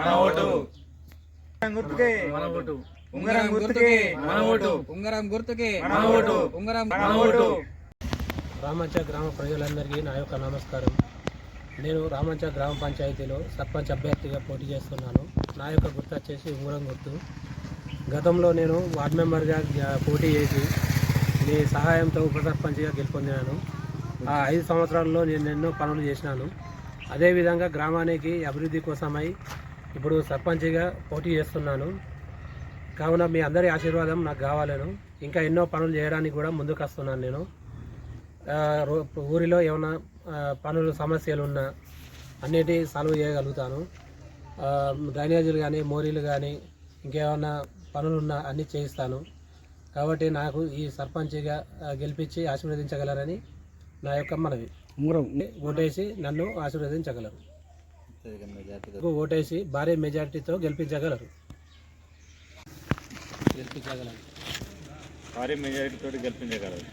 ఉంగరం గుర్తుకే. మన ఓటు. ఉంగరం గుర్తుకే. మన ఓటు. ఉంగరం గుర్తుకే. మన ఓటు. ఉంగరం మన ఓటు. రామంచ గ్రామ ప్రజలందరికీ నా యొక్క నమస్కారం. నేను రామంచ గ్రామ పంచాయతీలో సర్పంచ్ అభ్యర్థిగా పోటీ చేస్తున్నాను. నా యొక్క గుర్తు వచ్చేసి ఉంగరం గుర్తు. గతంలో నేను వార్డ్ మెంబర్గా గ- పోటీ చేసి మీ సహాయంతో ఉప సర్పంచ్గా గెలుపొందినాను. ఆ ఐదు సంవత్సరాల్లో నేను ఎన్నో పనులు చేసినాను. అదేవిధంగా గ్రామానికి అభివృద్ధి కోసమై ఇప్పుడు సర్పంచ్గా పోటీ చేస్తున్నాను. కావున మీ అందరి ఆశీర్వాదం నాకు కావాలను. ఇంకా ఎన్నో పనులు చేయడానికి కూడా ముందుకు వస్తున్నాను నేను ఊరిలో ఏమైనా పనులు సమస్యలు ఉన్నా అన్నిటి సాల్వ్ చేయగలుగుతాను. డ్రైనేజీలు కానీ మోరీలు కానీ ఇంకేమైనా పనులు ఉన్నా అన్నీ చేయిస్తాను. కాబట్టి నాకు ఈ సర్పంచ్గా గెలిపించి ఆశీర్వదించగలరని నా యొక్క మనవి. ఓటేసి నన్ను ఆశీర్వదించగలరు. ఓటేసి భారీ మెజార్టీతో గెలిపించగలరు. గెలిపించగలరు. భారీ మెజారిటీ తోటి గెలిపించగలరు